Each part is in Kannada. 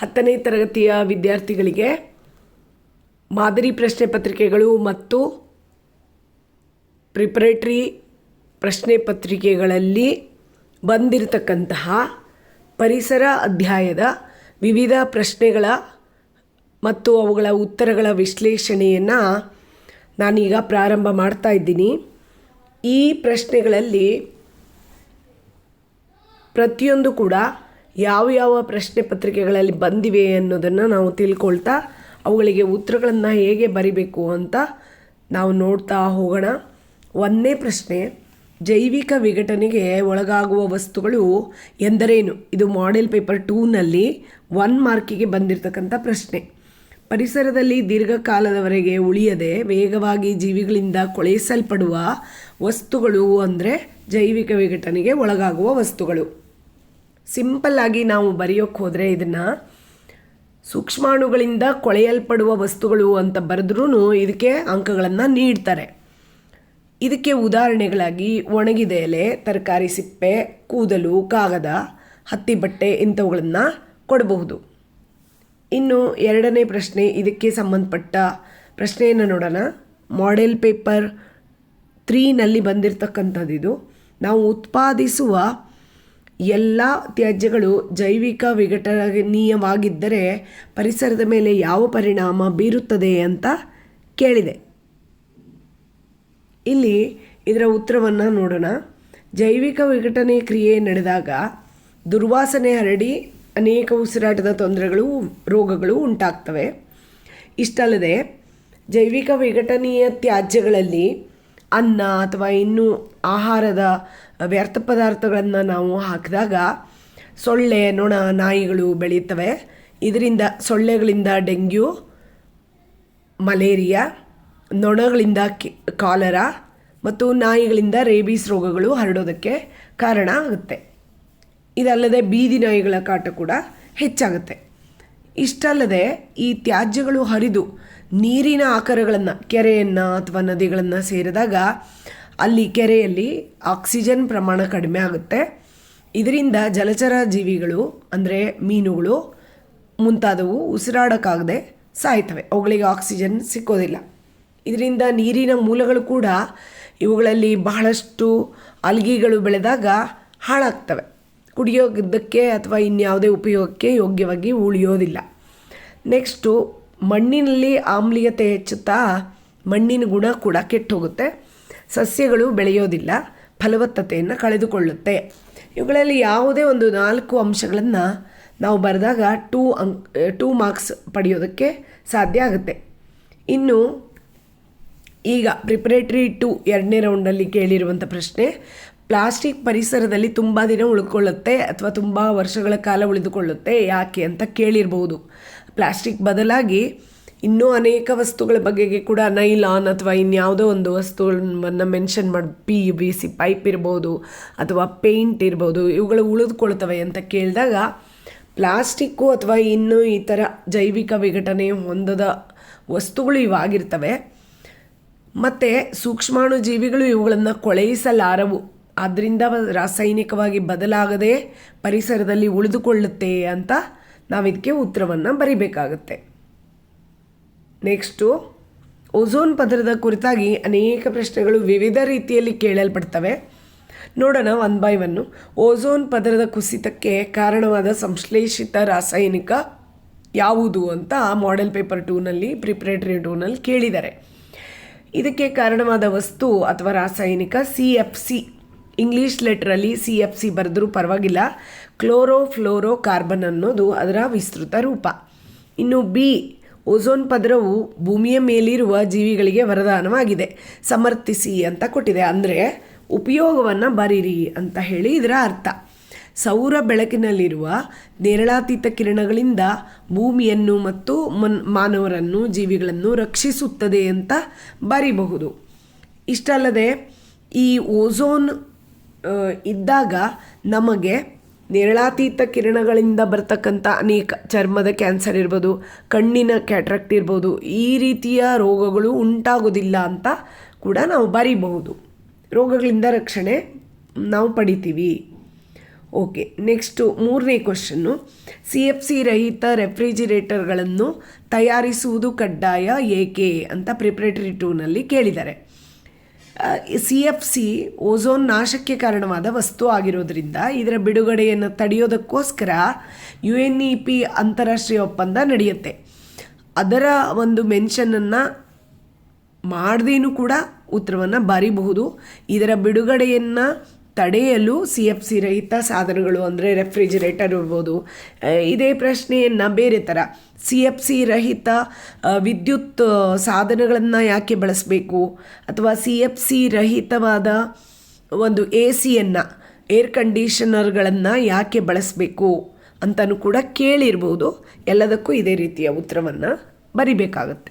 ಹತ್ತನೇ ತರಗತಿಯ ವಿದ್ಯಾರ್ಥಿಗಳಿಗೆ ಮಾದರಿ ಪ್ರಶ್ನೆ ಪತ್ರಿಕೆಗಳು ಮತ್ತು ಪ್ರಿಪರೇಟ್ರಿ ಪ್ರಶ್ನೆ ಪತ್ರಿಕೆಗಳಲ್ಲಿ ಬಂದಿರತಕ್ಕಂತಹ ಪರಿಸರ ಅಧ್ಯಾಯದ ವಿವಿಧ ಪ್ರಶ್ನೆಗಳ ಮತ್ತು ಅವುಗಳ ಉತ್ತರಗಳ ವಿಶ್ಲೇಷಣೆಯನ್ನು ನಾನೀಗ ಪ್ರಾರಂಭ ಮಾಡ್ತಾ ಇದ್ದೀನಿ. ಈ ಪ್ರಶ್ನೆಗಳಲ್ಲಿ ಪ್ರತಿಯೊಂದು ಕೂಡ ಯಾವ ಯಾವ ಪ್ರಶ್ನೆ ಪತ್ರಿಕೆಗಳಲ್ಲಿ ಬಂದಿವೆ ಅನ್ನೋದನ್ನು ನಾವು ತಿಳ್ಕೊಳ್ತಾ ಅವುಗಳಿಗೆ ಉತ್ತರಗಳನ್ನು ಹೇಗೆ ಬರಿಬೇಕು ಅಂತ ನಾವು ನೋಡ್ತಾ ಹೋಗೋಣ. ಒಂದನೇ ಪ್ರಶ್ನೆ, ಜೈವಿಕ ವಿಘಟನೆಗೆ ಒಳಗಾಗುವ ವಸ್ತುಗಳು ಎಂದರೇನು? ಇದು ಮಾಡೆಲ್ ಪೇಪರ್ ಟೂನಲ್ಲಿ ಒನ್ ಮಾರ್ಕಿಗೆ ಬಂದಿರತಕ್ಕಂಥ ಪ್ರಶ್ನೆ. ಪರಿಸರದಲ್ಲಿ ದೀರ್ಘಕಾಲದವರೆಗೆ ಉಳಿಯದೆ ವೇಗವಾಗಿ ಜೀವಿಗಳಿಂದ ಕೊಳೆಸಲ್ಪಡುವ ವಸ್ತುಗಳು ಅಂದರೆ ಜೈವಿಕ ವಿಘಟನೆಗೆ ಒಳಗಾಗುವ ವಸ್ತುಗಳು. ಸಿಂಪಲ್ ಆಗಿ ನಾವು ಬರೆಯೋಕ್ಕೆ ಹೋದರೆ ಇದನ್ನು ಸೂಕ್ಷ್ಮಾಣುಗಳಿಂದ ಕೊಳೆಯಲ್ಪಡುವ ವಸ್ತುಗಳು ಅಂತ ಬರೆದ್ರೂ ಇದಕ್ಕೆ ಅಂಕಗಳನ್ನು ನೀಡ್ತಾರೆ. ಇದಕ್ಕೆ ಉದಾಹರಣೆಗಳಾಗಿ ಒಣಗಿದ ಎಲೆ, ತರಕಾರಿ ಸಿಪ್ಪೆ, ಕೂದಲು, ಕಾಗದ, ಹತ್ತಿ ಬಟ್ಟೆ ಇಂಥವುಗಳನ್ನು ಕೊಡಬಹುದು. ಇನ್ನು ಎರಡನೇ ಪ್ರಶ್ನೆ ಇದಕ್ಕೆ ಸಂಬಂಧಪಟ್ಟ ಪ್ರಶ್ನೆಯನ್ನು ನೋಡೋಣ. ಮಾಡೆಲ್ ಪೇಪರ್ ತ್ರೀನಲ್ಲಿ ಬಂದಿರತಕ್ಕಂಥದ್ದು ನಾವು ಉತ್ಪಾದಿಸುವ ಎಲ್ಲ ತ್ಯಾಜ್ಯಗಳು ಜೈವಿಕ ವಿಘಟನೀಯವಾಗಿದ್ದರೆ ಪರಿಸರದ ಮೇಲೆ ಯಾವ ಪರಿಣಾಮ ಬೀರುತ್ತದೆ ಅಂತ ಕೇಳಿದೆ. ಇಲ್ಲಿ ಇದರ ಉತ್ತರವನ್ನು ನೋಡೋಣ. ಜೈವಿಕ ವಿಘಟನೆ ಕ್ರಿಯೆ ನಡೆದಾಗ ದುರ್ವಾಸನೆ ಹರಡಿ ಅನೇಕ ಉಸಿರಾಟದ ತೊಂದರೆಗಳು, ರೋಗಗಳು ಉಂಟಾಗ್ತವೆ. ಇಷ್ಟಲ್ಲದೆ ಜೈವಿಕ ವಿಘಟನೀಯ ತ್ಯಾಜ್ಯಗಳಲ್ಲಿ ಅನ್ನ ಅಥವಾ ಇನ್ನೂ ಆಹಾರದ ವ್ಯರ್ಥ ಪದಾರ್ಥಗಳನ್ನು ನಾವು ಹಾಕಿದಾಗ ಸೊಳ್ಳೆ, ನೊಣ, ನಾಯಿಗಳು ಬೆಳೆಯುತ್ತವೆ ಇದರಿಂದ ಸೊಳ್ಳೆಗಳಿಂದ ಡೆಂಗ್ಯೂ, ಮಲೇರಿಯಾ, ನೊಣಗಳಿಂದ ಕಿ, ಕಾಲರ ಮತ್ತು ನಾಯಿಗಳಿಂದ ರೇಬೀಸ್ ರೋಗಗಳು ಹರಡೋದಕ್ಕೆ ಕಾರಣ ಆಗುತ್ತೆ. ಇದಲ್ಲದೆ ಬೀದಿ ನಾಯಿಗಳ ಕಾಟ ಕೂಡ ಹೆಚ್ಚಾಗುತ್ತೆ. ಇಷ್ಟಲ್ಲದೆ ಈ ತ್ಯಾಜ್ಯಗಳು ಹರಿದು ನೀರಿನ ಆಕಾರಗಳನ್ನು, ಕೆರೆಯನ್ನು ಅಥವಾ ನದಿಗಳನ್ನು ಸೇರಿದಾಗ ಅಲ್ಲಿ ಕೆರೆಯಲ್ಲಿ ಆಕ್ಸಿಜನ್ ಪ್ರಮಾಣ ಕಡಿಮೆ ಆಗುತ್ತೆ. ಇದರಿಂದ ಜಲಚರ ಜೀವಿಗಳು, ಅಂದರೆ ಮೀನುಗಳು ಮುಂತಾದವು ಉಸಿರಾಡೋಕ್ಕಾಗದೆ ಸಾಯ್ತವೆ. ಅವುಗಳಿಗೆ ಆಕ್ಸಿಜನ್ ಸಿಕ್ಕೋದಿಲ್ಲ. ಇದರಿಂದ ನೀರಿನ ಮೂಲಗಳು ಕೂಡ ಇವುಗಳಲ್ಲಿ ಬಹಳಷ್ಟು ಅಲ್ಗಿಗಳು ಬೆಳೆದಾಗ ಹಾಳಾಗ್ತವೆ. ಕುಡಿಯೋದಕ್ಕೆ ಅಥವಾ ಇನ್ಯಾವುದೇ ಉಪಯೋಗಕ್ಕೆ ಯೋಗ್ಯವಾಗಿ ಉಳಿಯೋದಿಲ್ಲ. ನೆಕ್ಸ್ಟು ಮಣ್ಣಿನಲ್ಲಿ ಆಮ್ಲೀಯತೆ ಹೆಚ್ಚುತ್ತಾ ಮಣ್ಣಿನ ಗುಣ ಕೂಡ ಕೆಟ್ಟೋಗುತ್ತೆ. ಸಸ್ಯಗಳು ಬೆಳೆಯೋದಿಲ್ಲ, ಫಲವತ್ತತೆಯನ್ನು ಕಳೆದುಕೊಳ್ಳುತ್ತೆ. ಇವುಗಳಲ್ಲಿ ಯಾವುದೇ ಒಂದು ನಾಲ್ಕು ಅಂಶಗಳನ್ನು ನಾವು ಬರೆದಾಗ ಟೂ ಅಂಕ್ ಟೂ ಮಾರ್ಕ್ಸ್ ಪಡೆಯೋದಕ್ಕೆ ಸಾಧ್ಯ ಆಗುತ್ತೆ. ಇನ್ನು ಈಗ ಪ್ರಿಪರೇಟ್ರಿ ಟು ಎರಡನೇ ರೌಂಡಲ್ಲಿ ಕೇಳಿರುವಂಥ ಪ್ರಶ್ನೆ ಪ್ಲಾಸ್ಟಿಕ್ ಪರಿಸರದಲ್ಲಿ ತುಂಬ ದಿನ ಉಳ್ಕೊಳ್ಳುತ್ತೆ ಅಥವಾ ತುಂಬ ವರ್ಷಗಳ ಕಾಲ ಉಳಿದುಕೊಳ್ಳುತ್ತೆ, ಯಾಕೆ ಅಂತ ಕೇಳಿರ್ಬೋದು. ಪ್ಲಾಸ್ಟಿಕ್ ಬದಲಾಗಿ ಇನ್ನೂ ಅನೇಕ ವಸ್ತುಗಳ ಬಗೆಗೆ ಕೂಡ ನೈಲಾನ್ ಅಥವಾ ಇನ್ಯಾವುದೋ ಒಂದು ವಸ್ತುಗಳನ್ನು ಮೆನ್ಷನ್ ಮಾಡಿ P U B C pipe ಇರ್ಬೋದು ಅಥವಾ ಪೇಂಟ್ ಇರ್ಬೋದು, ಇವುಗಳು ಉಳಿದುಕೊಳ್ತವೆ ಅಂತ ಕೇಳಿದಾಗ ಪ್ಲಾಸ್ಟಿಕ್ಕು ಅಥವಾ ಇನ್ನೂ ಈ ಥರ ಜೈವಿಕ ವಿಘಟನೆ ಹೊಂದದ ವಸ್ತುಗಳು ಇವಾಗಿರ್ತವೆ. ಮತ್ತು ಸೂಕ್ಷ್ಮಾಣು ಜೀವಿಗಳು ಇವುಗಳನ್ನು ಕೊಳೆಯಿಸಲಾರವು. ಆದ್ದರಿಂದ ರಾಸಾಯನಿಕವಾಗಿ ಬದಲಾಗದೆ ಪರಿಸರದಲ್ಲಿ ಉಳಿದುಕೊಳ್ಳುತ್ತೆ ಅಂತ ನಾವಿದಕ್ಕೆ ಉತ್ತರವನ್ನು ಬರಿಬೇಕಾಗತ್ತೆ. ನೆಕ್ಸ್ಟು ಓಝೋನ್ ಪದರದ ಕುರಿತಾಗಿ ಅನೇಕ ಪ್ರಶ್ನೆಗಳು ವಿವಿಧ ರೀತಿಯಲ್ಲಿ ಕೇಳಲ್ಪಡ್ತವೆ. ನೋಡೋಣ ಒನ್ ಬೈ ಒನ್ನು ಓಝೋನ್ ಪದರದ ಕುಸಿತಕ್ಕೆ ಕಾರಣವಾದ ಸಂಶ್ಲೇಷಿತ ರಾಸಾಯನಿಕ ಯಾವುದು ಅಂತ ಮಾಡೆಲ್ ಪೇಪರ್ ಟೂನಲ್ಲಿ ಪ್ರಿಪ್ರೇಟರಿ ಟೂನಲ್ಲಿ ಕೇಳಿದ್ದಾರೆ ಇದಕ್ಕೆ ಕಾರಣವಾದ ವಸ್ತು ಅಥವಾ ರಾಸಾಯನಿಕ ಸಿ ಎಫ್ ಸಿ ಇಂಗ್ಲೀಷ್ ಲೆಟ್ರಲ್ಲಿ ಸಿ ಎಫ್ ಸಿ ಬರೆದರೂ ಪರವಾಗಿಲ್ಲ. ಕ್ಲೋರೋ ಫ್ಲೋರೋ ಕಾರ್ಬನ್ ಅನ್ನೋದು ಅದರ ವಿಸ್ತೃತ ರೂಪ. ಇನ್ನು ಬಿ ಓಝೋನ್ ಪದರವು ಭೂಮಿಯ ಮೇಲಿರುವ ಜೀವಿಗಳಿಗೆ ವರದಾನವಾಗಿದೆ. ಸಮರ್ಥಿಸಿ ಅಂತ ಕೊಟ್ಟಿದೆ. ಅಂದರೆ ಉಪಯೋಗವನ್ನು ಬರೀರಿ ಅಂತ ಹೇಳಿ ಇದರ ಅರ್ಥ. ಸೌರ ಬೆಳಕಿನಲ್ಲಿರುವ ನೇರಳಾತೀತ ಕಿರಣಗಳಿಂದ ಭೂಮಿಯನ್ನು ಮತ್ತು ಮನ್, ಮಾನವರನ್ನು, ಜೀವಿಗಳನ್ನು ರಕ್ಷಿಸುತ್ತದೆ ಅಂತ ಬರೀಬಹುದು. ಇಷ್ಟಲ್ಲದೆ ಈ ಓಝೋನ್ ಇದ್ದಾಗ ನಮಗೆ ನೇರಳಾತೀತ ಕಿರಣಗಳಿಂದ ಬರ್ತಕ್ಕಂಥ ಅನೇಕ ಚರ್ಮದ ಕ್ಯಾನ್ಸರ್ ಇರ್ಬೋದು, ಕಣ್ಣಿನ ಕ್ಯಾಟ್ರಾಕ್ಟ್ ಇರ್ಬೋದು, ಈ ರೀತಿಯ ರೋಗಗಳು ಉಂಟಾಗೋದಿಲ್ಲ ಅಂತ ಕೂಡ ನಾವು ಬರೀಬಹುದು. ರೋಗಗಳಿಂದ ರಕ್ಷಣೆ ನಾವು ಪಡಿತೀವಿ. ಓಕೆ, ನೆಕ್ಸ್ಟು ಮೂರನೇ ಕ್ವಶನ್ನು ಸಿ ಎಫ್ ಸಿ ರಹಿತ ರೆಫ್ರಿಜಿರೇಟರ್ಗಳನ್ನು ತಯಾರಿಸುವುದು ಕಡ್ಡಾಯ ಏಕೆ ಅಂತ ಪ್ರಿಪ್ರೇಟರಿ ಟೂನಲ್ಲಿ ಕೇಳಿದ್ದಾರೆ. ಸಿ ಎಫ್ ಸಿ ಓಝೋನ್ ನಾಶಕ್ಕೆ ಕಾರಣವಾದ ವಸ್ತು ಆಗಿರೋದ್ರಿಂದ ಇದರ ಬಿಡುಗಡೆಯನ್ನು ತಡೆಯೋದಕ್ಕೋಸ್ಕರ ಯು ಎನ್ ಇ ಪಿ ಅಂತಾರಾಷ್ಟ್ರೀಯ ಒಪ್ಪಂದ ನಡೆಯುತ್ತೆ. ಅದರ ಒಂದು ಮೆನ್ಷನನ್ನು ಮಾಡದೇನೂ ಕೂಡ ಉತ್ತರವನ್ನು ಬರೀಬಹುದು. ಇದರ ಬಿಡುಗಡೆಯನ್ನು ತಡೆಯಲು ಸಿ ಎಫ್ ಸಿ ರಹಿತ ಸಾಧನಗಳು ಅಂದರೆ ರೆಫ್ರಿಜಿರೇಟರ್ ಇರ್ಬೋದು. ಇದೇ ಪ್ರಶ್ನೆಯನ್ನು ಬೇರೆ ಥರ ಸಿ ಎಫ್ ಸಿ ರಹಿತ ವಿದ್ಯುತ್ ಸಾಧನಗಳನ್ನು ಯಾಕೆ ಬಳಸಬೇಕು? ಅಥವಾ ಸಿ ಎಫ್ ಸಿ ರಹಿತವಾದ ಒಂದು ಎ ಸಿಯನ್ನು ಏರ್ ಕಂಡೀಷನರ್ಗಳನ್ನು ಯಾಕೆ ಬಳಸಬೇಕು ಅಂತಲೂ ಕೂಡ ಕೇಳಿರ್ಬೋದು. ಎಲ್ಲದಕ್ಕೂ ಇದೇ ರೀತಿಯ ಉತ್ತರವನ್ನು ಬರಿಬೇಕಾಗತ್ತೆ.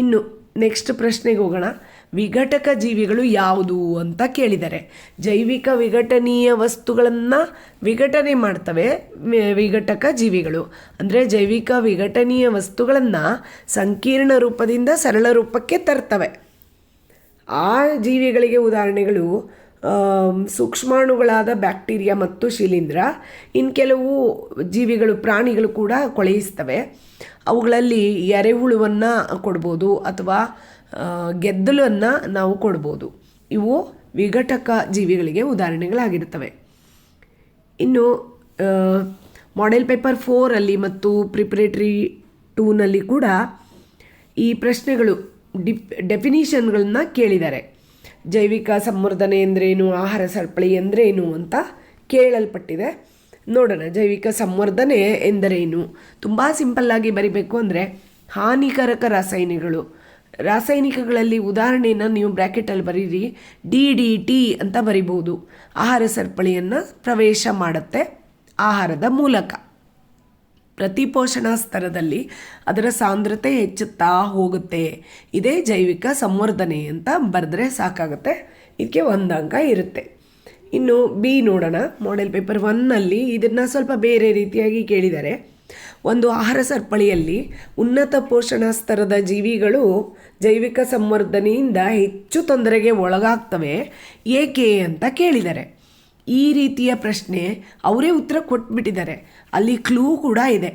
ಇನ್ನು ನೆಕ್ಸ್ಟ್ ಪ್ರಶ್ನೆಗೆ ಹೋಗೋಣ. ವಿಘಟಕ ಜೀವಿಗಳು ಯಾವುದು ಅಂತ ಕೇಳಿದ್ದಾರೆ ಜೈವಿಕ ವಿಘಟನೀಯ ವಸ್ತುಗಳನ್ನು ವಿಘಟನೆ ಮಾಡ್ತವೆ ವಿಘಟಕ ಜೀವಿಗಳು. ಅಂದರೆ ಜೈವಿಕ ವಿಘಟನೀಯ ವಸ್ತುಗಳನ್ನು ಸಂಕೀರ್ಣ ರೂಪದಿಂದ ಸರಳ ರೂಪಕ್ಕೆ ತರ್ತವೆ. ಆ ಜೀವಿಗಳಿಗೆ ಉದಾಹರಣೆಗಳು ಸೂಕ್ಷ್ಮಾಣುಗಳಾದ ಬ್ಯಾಕ್ಟೀರಿಯಾ ಮತ್ತು ಶಿಲೀಂಧ್ರ. ಇನ್ನು ಕೆಲವು ಜೀವಿಗಳು, ಪ್ರಾಣಿಗಳು ಕೂಡ ಕೊಳೆಯಿಸ್ತವೆ. ಅವುಗಳಲ್ಲಿ ಎರೆಹುಳುವನ್ನು ಕೊಡ್ಬೋದು ಅಥವಾ ಗೆದ್ದಲನ್ನು ನಾವು ಕೊಡ್ಬೋದು. ಇವು ವಿಘಟಕ ಜೀವಿಗಳಿಗೆ ಉದಾಹರಣೆಗಳಾಗಿರ್ತವೆ ಇನ್ನು ಮಾಡೆಲ್ ಪೇಪರ್ ಫೋರಲ್ಲಿ ಮತ್ತು ಪ್ರಿಪ್ರೇಟ್ರಿ ಟೂನಲ್ಲಿ ಕೂಡ ಈ ಪ್ರಶ್ನೆಗಳು ಡಿಪ್ ಡೆಫಿನಿಷನ್ಗಳನ್ನ ಕೇಳಿದ್ದಾರೆ. ಜೈವಿಕ ಸಂವರ್ಧನೆ ಎಂದರೇನು, ಆಹಾರ ಸರಪಳಿ ಎಂದರೇನು ಅಂತ ಕೇಳಲ್ಪಟ್ಟಿದೆ. ನೋಡೋಣ, ಜೈವಿಕ ಸಂವರ್ಧನೆ ಎಂದರೇನು? ತುಂಬ ಸಿಂಪಲ್ಲಾಗಿ ಬರಿಬೇಕು ಅಂದರೆ ಹಾನಿಕಾರಕ ರಾಸಾಯನಿಕಗಳು ರಾಸಾಯನಿಕಗಳಲ್ಲಿ ಉದಾಹರಣೆಯನ್ನು ನೀವು ಬ್ರ್ಯಾಕೆಟಲ್ಲಿ ಬರೀರಿ. ಡಿ ಡಿ ಟಿ ಅಂತ ಬರಿಬೋದು ಆಹಾರ ಸರಪಳಿಯನ್ನು ಪ್ರವೇಶ ಮಾಡುತ್ತೆ ಆಹಾರದ ಮೂಲಕ. ಪ್ರತಿಪೋಷಣಾ ಸ್ತರದಲ್ಲಿ ಅದರ ಸಾಂದ್ರತೆ ಹೆಚ್ಚುತ್ತಾ ಹೋಗುತ್ತೆ. ಇದೇ ಜೈವಿಕ ಸಂವರ್ಧನೆ ಅಂತ ಬರೆದ್ರೆ ಸಾಕಾಗುತ್ತೆ. ಇದಕ್ಕೆ ಒಂದು ಅಂಕ ಇರುತ್ತೆ. ಇನ್ನು ಬಿ ನೋಡೋಣ. ಮಾಡೆಲ್ ಪೇಪರ್ ಒನ್ನಲ್ಲಿ ಇದನ್ನು ಸ್ವಲ್ಪ ಬೇರೆ ರೀತಿಯಾಗಿ ಕೇಳಿದ್ದಾರೆ ಒಂದು ಆಹಾರ ಸರಪಳಿಯಲ್ಲಿ ಉನ್ನತ ಪೋಷಣ ಸ್ತರದ ಜೀವಿಗಳು ಜೈವಿಕ ಸಂವರ್ಧನೆಯಿಂದ ಹೆಚ್ಚು ತೊಂದರೆಗೆ ಒಳಗಾಗ್ತವೆ. ಏಕೆ ಅಂತ ಕೇಳಿದ್ದಾರೆ ಈ ರೀತಿಯ ಪ್ರಶ್ನೆ ಅವರೇ ಉತ್ತರ ಕೊಟ್ಬಿಟ್ಟಿದ್ದಾರೆ. ಅಲ್ಲಿ ಕ್ಲೂ ಕೂಡ ಇದೆ.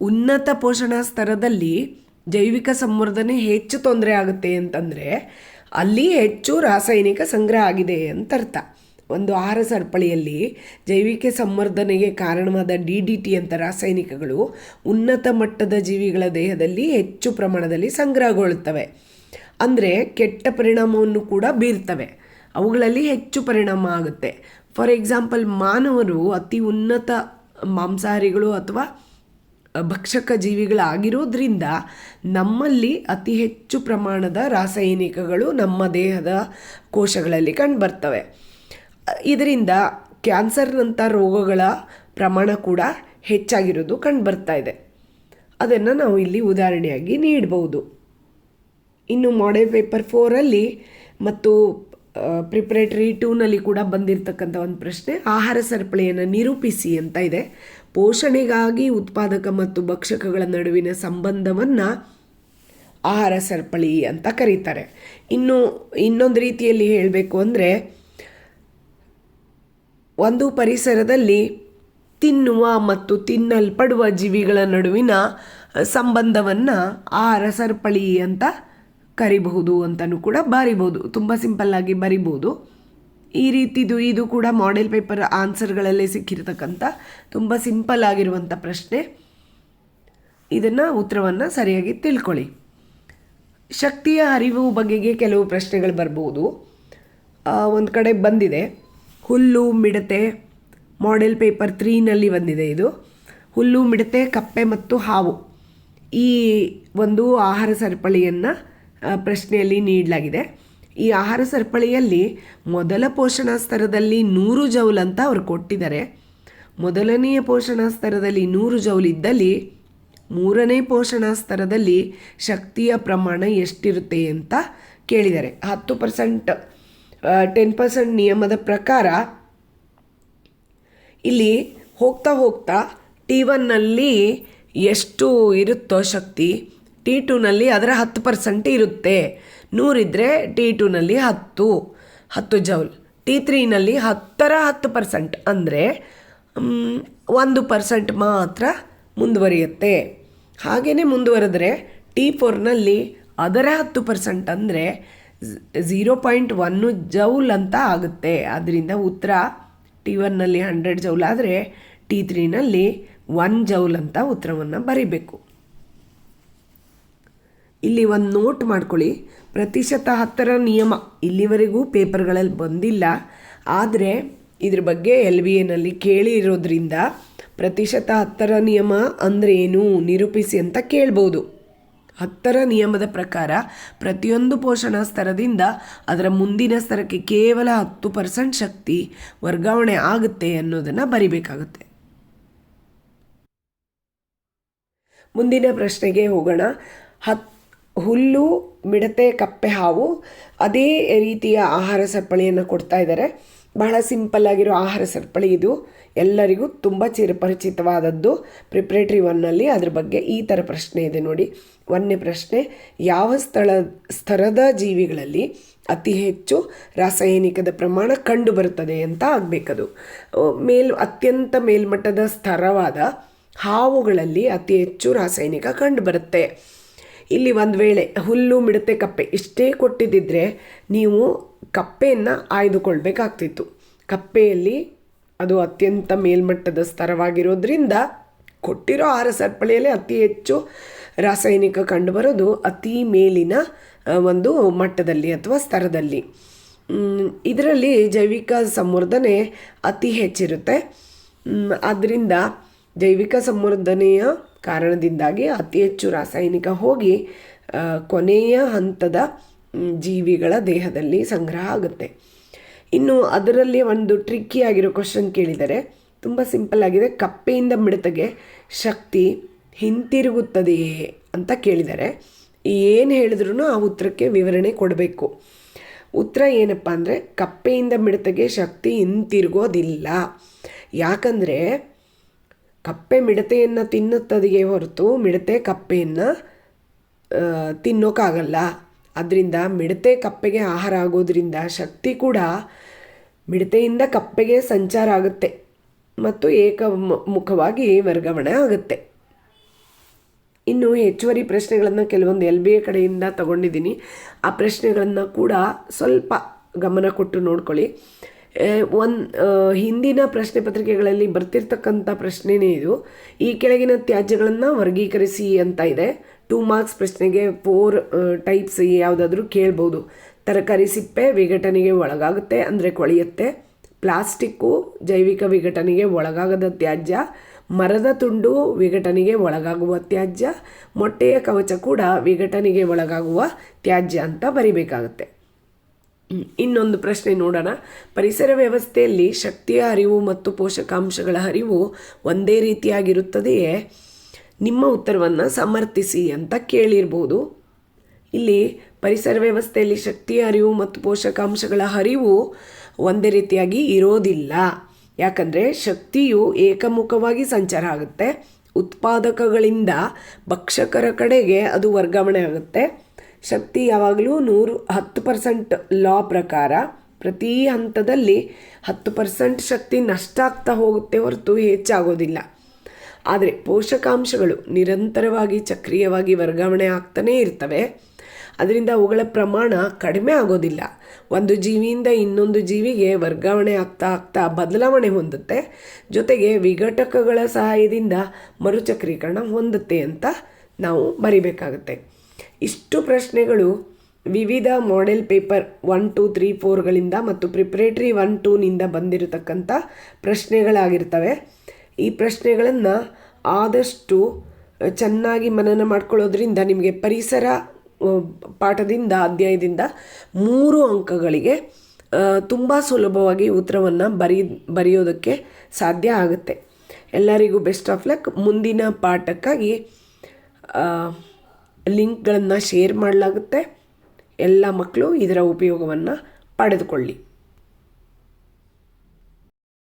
ಉನ್ನತ ಪೋಷಣಾ ಸ್ತರದಲ್ಲಿ ಜೈವಿಕ ಸಂವರ್ಧನೆ ಹೆಚ್ಚು ತೊಂದರೆ ಆಗುತ್ತೆ ಅಂತಂದರೆ ಅಲ್ಲಿ ಹೆಚ್ಚು ರಾಸಾಯನಿಕ ಸಂಗ್ರಹ ಆಗಿದೆ ಅಂತ ಅರ್ಥ ಒಂದು ಆಹಾರ ಸರಪಳಿಯಲ್ಲಿ ಜೈವಿಕ ಸಂವರ್ಧನೆಗೆ ಕಾರಣವಾದ ಡಿ ಡಿ ಟಿ ಅಂತ ರಾಸಾಯನಿಕಗಳು ಉನ್ನತ ಮಟ್ಟದ ಜೀವಿಗಳ ದೇಹದಲ್ಲಿ ಹೆಚ್ಚು ಪ್ರಮಾಣದಲ್ಲಿ ಸಂಗ್ರಹಗೊಳ್ಳುತ್ತವೆ. ಅಂದರೆ ಕೆಟ್ಟ ಪರಿಣಾಮವನ್ನು ಕೂಡ ಬೀರ್ತವೆ. ಅವುಗಳಲ್ಲಿ ಹೆಚ್ಚು ಪರಿಣಾಮ ಆಗುತ್ತೆ. ಫಾರ್ ಎಕ್ಸಾಂಪಲ್ ಮಾನವರು ಅತಿ ಉನ್ನತ ಮಾಂಸಾಹಾರಿಗಳು ಅಥವಾ ಭಕ್ಷಕ ಜೀವಿಗಳಾಗಿರೋದ್ರಿಂದ ನಮ್ಮಲ್ಲಿ ಅತಿ ಹೆಚ್ಚು ಪ್ರಮಾಣದ ರಾಸಾಯನಿಕಗಳು ನಮ್ಮ ದೇಹದ ಕೋಶಗಳಲ್ಲಿ ಕಂಡುಬರ್ತವೆ ಇದರಿಂದ ಕ್ಯಾನ್ಸರ್ನಂಥ ರೋಗಗಳ ಪ್ರಮಾಣ ಕೂಡ ಹೆಚ್ಚಾಗಿರೋದು ಕಂಡುಬರ್ತಾ ಇದೆ. ಅದನ್ನು ನಾವು ಇಲ್ಲಿ ಉದಾಹರಣೆಯಾಗಿ ನೀಡಬಹುದು ಇನ್ನು ಮಾಡೆಲ್ ಪೇಪರ್ ಫೋರಲ್ಲಿ ಮತ್ತು ಪ್ರಿಪ್ರೇಟರಿ ಟೂನಲ್ಲಿ ಕೂಡ ಬಂದಿರತಕ್ಕಂಥ ಒಂದು ಪ್ರಶ್ನೆ, ಆಹಾರ ಸರಪಳಿಯನ್ನು ನಿರೂಪಿಸಿ ಅಂತ ಇದೆ. ಪೋಷಣೆಗಾಗಿ ಉತ್ಪಾದಕ ಮತ್ತು ಭಕ್ಷಕಗಳ ನಡುವಿನ ಸಂಬಂಧವನ್ನು ಆಹಾರ ಸರಪಳಿ ಅಂತ ಕರೀತಾರೆ. ಇನ್ನು ಇನ್ನೊಂದು ರೀತಿಯಲ್ಲಿ ಹೇಳಬೇಕು ಅಂದರೆ ಒಂದು ಪರಿಸರದಲ್ಲಿ ತಿನ್ನುವ ಮತ್ತು ತಿನ್ನಲ್ಪಡುವ ಜೀವಿಗಳ ನಡುವಿನ ಸಂಬಂಧವನ್ನು ಆಹಾರ ಸರಪಳಿ ಅಂತ ಕರಿಬಹುದು ಅಂತಲೂ ಕೂಡ ಬರಿಬೋದು ತುಂಬ ಸಿಂಪಲ್ಲಾಗಿ ಬರಿಬೋದು ಈ ರೀತಿದು ಇದು ಕೂಡ ಮಾಡೆಲ್ ಪೇಪರ್ ಆನ್ಸರ್ಗಳಲ್ಲೇ ಸಿಕ್ಕಿರ್ತಕ್ಕಂಥ ತುಂಬ ಸಿಂಪಲ್ ಆಗಿರುವಂಥ ಪ್ರಶ್ನೆ. ಇದನ್ನು ಉತ್ತರವನ್ನು ಸರಿಯಾಗಿ ತಿಳ್ಕೊಳ್ಳಿ. ಶಕ್ತಿಯ ಅರಿವು ಬಗೆಗೆ ಕೆಲವು ಪ್ರಶ್ನೆಗಳು ಬರ್ಬೋದು ಒಂದು ಕಡೆ ಬಂದಿದೆ. ಹುಲ್ಲು ಮಿಡತೆ ಮಾಡೆಲ್ ಪೇಪರ್ ತ್ರೀನಲ್ಲಿ ಬಂದಿದೆ ಇದು. ಹುಲ್ಲು ಮಿಡತೆ, ಕಪ್ಪೆ ಮತ್ತು ಹಾವು. ಈ ಒಂದು ಆಹಾರ ಸರಪಳಿಯನ್ನು ಪ್ರಶ್ನೆಯಲ್ಲಿ ನೀಡಲಾಗಿದೆ. ಈ ಆಹಾರ ಸರಪಳಿಯಲ್ಲಿ ಮೊದಲ ಪೋಷಣಾ ಸ್ತರದಲ್ಲಿ ನೂರು ಜೌಲ್ ಅಂತ ಅವರು ಕೊಟ್ಟಿದ್ದಾರೆ. ಮೊದಲನೆಯ ಪೋಷಣಾ ಸ್ತರದಲ್ಲಿ ನೂರು ಜೌಲ್ ಇದ್ದಲ್ಲಿ ಮೂರನೇ ಪೋಷಣಾ ಸ್ತರದಲ್ಲಿ ಶಕ್ತಿಯ ಪ್ರಮಾಣ ಎಷ್ಟಿರುತ್ತೆ ಅಂತ ಕೇಳಿದ್ದಾರೆ. ಹತ್ತು ಪರ್ಸೆಂಟ್ ಟೆನ್ ಪರ್ಸೆಂಟ್ ನಿಯಮದ ಪ್ರಕಾರ ಇಲ್ಲಿ ಹೋಗ್ತಾ ಹೋಗ್ತಾ ಟಿ ಒನ್ನಲ್ಲಿ ಎಷ್ಟು ಇರುತ್ತೋ ಶಕ್ತಿ ಟಿ ಟೂನಲ್ಲಿ ಅದರ ಹತ್ತು ಪರ್ಸೆಂಟ್ ಇರುತ್ತೆ. ನೂರಿದ್ದರೆ ಟಿ ಟೂನಲ್ಲಿ ಹತ್ತು ಹತ್ತು ಜೌಲ್. ಟಿ ತ್ರೀನಲ್ಲಿ ಹತ್ತರ ಹತ್ತು ಪರ್ಸೆಂಟ್ ಅಂದರೆ ಒಂದು ಪರ್ಸೆಂಟ್ ಮಾತ್ರ ಮುಂದುವರಿಯುತ್ತೆ. ಹಾಗೆಯೇ ಮುಂದುವರೆದ್ರೆ ಟಿ ಫೋರ್ನಲ್ಲಿ ಅದರ ಹತ್ತು ಪರ್ಸೆಂಟ್ ಅಂದರೆ ಝೀರೋ ಪಾಯಿಂಟ್ ಒನ್ನು ಜೌಲ್ ಅಂತ ಆಗುತ್ತೆ. ಅದರಿಂದ ಉತ್ತರ ಟಿ ಒನ್ನಲ್ಲಿ ಹಂಡ್ರೆಡ್ ಜೌಲ್ ಆದರೆ ಟಿ ತ್ರೀನಲ್ಲಿ ಒನ್ ಜೌಲ್ ಅಂತ ಉತ್ತರವನ್ನು ಬರೀಬೇಕು. ಇಲ್ಲಿ ಒಂದು ನೋಟ್ ಮಾಡ್ಕೊಳ್ಳಿ. ಪ್ರತಿಶತ ಹತ್ತರ ನಿಯಮ ಇಲ್ಲಿವರೆಗೂ ಪೇಪರ್ಗಳಲ್ಲಿ ಬಂದಿಲ್ಲ. ಆದರೆ ಇದ್ರ ಬಗ್ಗೆ ಎಲ್ ವಿ ಎನಲ್ಲಿ ಕೇಳಿರೋದ್ರಿಂದ ಪ್ರತಿಶತ ಹತ್ತರ ನಿಯಮ ಅಂದರೆ ಏನು? ನಿರೂಪಿಸಿ ಅಂತ ಕೇಳ್ಬೋದು. ಹತ್ತರ ನಿಯಮದ ಪ್ರಕಾರ ಪ್ರತಿಯೊಂದು ಪೋಷಣ ಸ್ತರದಿಂದ ಅದರ ಮುಂದಿನ ಸ್ತರಕ್ಕೆ ಕೇವಲ ಹತ್ತು ಪರ್ಸೆಂಟ್ ಶಕ್ತಿ ವರ್ಗಾವಣೆ ಆಗುತ್ತೆ ಅನ್ನೋದನ್ನು ಬರಿಬೇಕಾಗುತ್ತೆ. ಮುಂದಿನ ಪ್ರಶ್ನೆಗೆ ಹೋಗೋಣ. ಹತ್, ಹುಲ್ಲು, ಮಿಡತೆ, ಕಪ್ಪೆ, ಹಾವು ಅದೇ ರೀತಿಯ ಆಹಾರ ಸರಪಳಿಯನ್ನು ಕೊಡ್ತಾ ಇದ್ದಾರೆ. ಬಹಳ ಸಿಂಪಲ್ ಆಗಿರೋ ಆಹಾರ ಸರಪಳಿ ಇದು. ಎಲ್ಲರಿಗೂ ತುಂಬ ಚಿರಪರಿಚಿತವಾದದ್ದು ಪ್ರಿಪ್ರೇಟ್ರಿ ಒನ್ನಲ್ಲಿ ಅದ್ರ ಬಗ್ಗೆ ಈ ಥರ ಪ್ರಶ್ನೆ ಇದೆ ನೋಡಿ. ಒಂದನೇ ಪ್ರಶ್ನೆ, ಯಾವ ಸ್ಥಳ ಸ್ತರದ ಜೀವಿಗಳಲ್ಲಿ ಅತಿ ಹೆಚ್ಚು ರಾಸಾಯನಿಕದ ಪ್ರಮಾಣ ಕಂಡುಬರುತ್ತದೆ ಅಂತ ಆಗಬೇಕದು. ಮೇಲ್, ಅತ್ಯಂತ ಮೇಲ್ಮಟ್ಟದ ಸ್ತರವಾದ ಹಾವುಗಳಲ್ಲಿ ಅತಿ ಹೆಚ್ಚು ರಾಸಾಯನಿಕ ಕಂಡುಬರುತ್ತೆ. ಇಲ್ಲಿ ಒಂದು ವೇಳೆ ಹುಲ್ಲು, ಮಿಡತೆ, ಕಪ್ಪೆ ಇಷ್ಟೇ ಕೊಟ್ಟಿದ್ದಿದ್ರೆ ನೀವು ಕಪ್ಪೆಯನ್ನು ಆಯ್ದುಕೊಳ್ಬೇಕಾಗ್ತಿತ್ತು. ಕಪ್ಪೆಯಲ್ಲಿ ಅದು ಅತ್ಯಂತ ಮೇಲ್ಮಟ್ಟದ ಸ್ತರವಾಗಿರೋದ್ರಿಂದ ಕೊಟ್ಟಿರೋ ಆಹಾರ ಸರ್ಪಳಿಯಲ್ಲಿ ಅತಿ ಹೆಚ್ಚು ರಾಸಾಯನಿಕ ಕಂಡುಬರೋದು ಅತಿ ಮೇಲಿನ ಒಂದು ಮಟ್ಟದಲ್ಲಿ ಅಥವಾ ಸ್ತರದಲ್ಲಿ. ಇದರಲ್ಲಿ ಜೈವಿಕ ಸಂವರ್ಧನೆ ಅತಿ ಹೆಚ್ಚಿರುತ್ತೆ. ಆದ್ದರಿಂದ ಜೈವಿಕ ಸಂವರ್ಧನೆಯ ಕಾರಣದಿಂದಾಗಿ ಅತಿ ಹೆಚ್ಚು ರಾಸಾಯನಿಕ ಹೋಗಿ ಕೊನೆಯ ಹಂತದ ಜೀವಿಗಳ ದೇಹದಲ್ಲಿ ಸಂಗ್ರಹ ಆಗುತ್ತೆ. ಇನ್ನು ಅದರಲ್ಲಿ ಒಂದು ಟ್ರಿಕ್ಕಿ ಆಗಿರೋ ಕ್ವಶನ್ ಕೇಳಿದರೆ, ತುಂಬ ಸಿಂಪಲ್ ಆಗಿದೆ. ಕಪ್ಪೆಯಿಂದ ಮಿಡತೆಗೆ ಶಕ್ತಿ ಹಿಂತಿರುಗುತ್ತದೆಯೇ ಅಂತ ಕೇಳಿದ್ದಾರೆ ಏನು ಹೇಳಿದ್ರು ಆ ಉತ್ತರಕ್ಕೆ ವಿವರಣೆ ಕೊಡಬೇಕು. ಉತ್ತರ ಏನಪ್ಪ ಅಂದರೆ, ಕಪ್ಪೆಯಿಂದ ಮಿಡತೆಗೆ ಶಕ್ತಿ ಹಿಂತಿರುಗೋದಿಲ್ಲ. ಯಾಕಂದರೆ, ಕಪ್ಪೆ ಮಿಡತೆಯನ್ನು ತಿನ್ನುತ್ತದೆಯೇ ಹೊರತು ಮಿಡತೆ ಕಪ್ಪೆಯನ್ನು ತಿನ್ನೋಕ್ಕಾಗಲ್ಲ ಅದರಿಂದ ಮಿಡತೆ ಕಪ್ಪೆಗೆ ಆಹಾರ ಆಗೋದ್ರಿಂದ ಶಕ್ತಿ ಕೂಡ ಮಿಡತೆಯಿಂದ ಕಪ್ಪೆಗೆ ಸಂಚಾರ ಆಗುತ್ತೆ ಮತ್ತು ಏಕಮುಖವಾಗಿ ವರ್ಗಾವಣೆ ಆಗುತ್ತೆ. ಇನ್ನು ಹೆಚ್ಚುವರಿ ಪ್ರಶ್ನೆಗಳನ್ನು ಕೆಲವೊಂದು ಎಲ್ ಬಿ ಎ ಕಡೆಯಿಂದ ತಗೊಂಡಿದ್ದೀನಿ. ಆ ಪ್ರಶ್ನೆಗಳನ್ನು ಕೂಡ ಸ್ವಲ್ಪ ಗಮನ ಕೊಟ್ಟು ನೋಡ್ಕೊಳ್ಳಿ. ಒಂದು ಹಿಂದಿನ ಪ್ರಶ್ನೆ ಪತ್ರಿಕೆಗಳಲ್ಲಿ ಬರ್ತಿರ್ತಕ್ಕಂಥ ಪ್ರಶ್ನೆನೇ ಇದು. ಈ ಕೆಳಗಿನ ತ್ಯಾಜ್ಯಗಳನ್ನು ವರ್ಗೀಕರಿಸಿ ಅಂತ ಇದೆ. ಟೂ ಮಾರ್ಕ್ಸ್ ಪ್ರಶ್ನೆಗೆ ಫೋರ್ ಟೈಪ್ಸ್ ಯಾವುದಾದ್ರೂ ಕೇಳ್ಬೋದು. ತರಕಾರಿ ಸಿಪ್ಪೆ ವಿಘಟನೆಗೆ ಒಳಗಾಗುತ್ತೆ ಅಂದರೆ ಕೊಳೆಯುತ್ತೆ. ಪ್ಲಾಸ್ಟಿಕ್ಕು ಜೈವಿಕ ವಿಘಟನೆಗೆ ಒಳಗಾಗದ ತ್ಯಾಜ್ಯ. ಮರದ ತುಂಡು ವಿಘಟನೆಗೆ ಒಳಗಾಗುವ ತ್ಯಾಜ್ಯ. ಮೊಟ್ಟೆಯ ಕವಚ ಕೂಡ ವಿಘಟನೆಗೆ ಒಳಗಾಗುವ ತ್ಯಾಜ್ಯ ಅಂತ ಬರಿಬೇಕಾಗುತ್ತೆ. ಇನ್ನೊಂದು ಪ್ರಶ್ನೆ ನೋಡೋಣ. ಪರಿಸರ ವ್ಯವಸ್ಥೆಯಲ್ಲಿ ಶಕ್ತಿಯ ಅರಿವು ಮತ್ತು ಪೋಷಕಾಂಶಗಳ ಹರಿವು ಒಂದೇ ರೀತಿಯಾಗಿರುತ್ತದೆಯೇ? ನಿಮ್ಮ ಉತ್ತರವನ್ನು ಸಮರ್ಥಿಸಿ ಅಂತ ಕೇಳಿರ್ಬೋದು. ಇಲ್ಲಿ ಪರಿಸರ ವ್ಯವಸ್ಥೆಯಲ್ಲಿ ಶಕ್ತಿಯ ಹರಿವು ಮತ್ತು ಪೋಷಕಾಂಶಗಳ ಹರಿವು ಒಂದೇ ರೀತಿಯಾಗಿ ಇರೋದಿಲ್ಲ. ಯಾಕಂದರೆ ಶಕ್ತಿಯು ಏಕಮುಖವಾಗಿ ಸಂಚಾರ ಆಗುತ್ತೆ. ಉತ್ಪಾದಕಗಳಿಂದ ಭಕ್ಷಕರ ಕಡೆಗೆ ಅದು ವರ್ಗಾವಣೆ ಆಗುತ್ತೆ. ಶಕ್ತಿ ಯಾವಾಗಲೂ ನೂರು, ಹತ್ತು ಪರ್ಸೆಂಟ್ ಲಾ ಪ್ರಕಾರ ಪ್ರತಿ ಹಂತದಲ್ಲಿ ಹತ್ತು ಪರ್ಸೆಂಟ್ ಶಕ್ತಿ ನಷ್ಟ ಆಗ್ತಾ ಹೋಗುತ್ತೆ ಹೊರತು ಹೆಚ್ಚಾಗೋದಿಲ್ಲ. ಆದರೆ ಪೋಷಕಾಂಶಗಳು ನಿರಂತರವಾಗಿ ಚಕ್ರೀಯವಾಗಿ ವರ್ಗಾವಣೆ ಆಗ್ತಾನೇ ಇರ್ತವೆ. ಅದರಿಂದ ಅವುಗಳ ಪ್ರಮಾಣ ಕಡಿಮೆ ಆಗೋದಿಲ್ಲ. ಒಂದು ಜೀವಿಯಿಂದ ಇನ್ನೊಂದು ಜೀವಿಗೆ ವರ್ಗಾವಣೆ ಆಗ್ತಾ ಆಗ್ತಾ ಬದಲಾವಣೆ ಹೊಂದುತ್ತೆ. ಜೊತೆಗೆ ವಿಘಟಕಗಳ ಸಹಾಯದಿಂದ ಮರುಚಕ್ರೀಕರಣ ಹೊಂದುತ್ತೆ ಅಂತ ನಾವು ಬರಿಬೇಕಾಗುತ್ತೆ. ಇಷ್ಟು ಪ್ರಶ್ನೆಗಳು ವಿವಿಧ model paper one, two, three, ಫೋರ್ಗಳಿಂದ ಮತ್ತು ಪ್ರಿಪ್ರೇಟ್ರಿ ಒನ್, ಟೂನಿಂದ ಬಂದಿರತಕ್ಕಂಥ ಪ್ರಶ್ನೆಗಳಾಗಿರ್ತವೆ. ಈ ಪ್ರಶ್ನೆಗಳನ್ನು ಆದಷ್ಟು ಚೆನ್ನಾಗಿ ಮನನ ಮಾಡ್ಕೊಳ್ಳೋದ್ರಿಂದ ನಿಮಗೆ ಪರಿಸರ ಪಾಠದಿಂದ, ಅಧ್ಯಾಯದಿಂದ ಮೂರು ಅಂಕಗಳಿಗೆ ತುಂಬ ಸುಲಭವಾಗಿ ಉತ್ತರವನ್ನು ಬರಿ, ಬರೆಯೋದಕ್ಕೆ ಸಾಧ್ಯ ಆಗುತ್ತೆ. ಎಲ್ಲರಿಗೂ ಬೆಸ್ಟ್ ಆಫ್ ಲಕ್. ಮುಂದಿನ ಪಾಠಕ್ಕಾಗಿ ಲಿಂಕ್ಗಳನ್ನು ಶೇರ್ ಮಾಡಲಾಗುತ್ತೆ. ಎಲ್ಲ ಮಕ್ಕಳು ಇದರ ಉಪಯೋಗವನ್ನು ಪಡೆದುಕೊಳ್ಳಿ.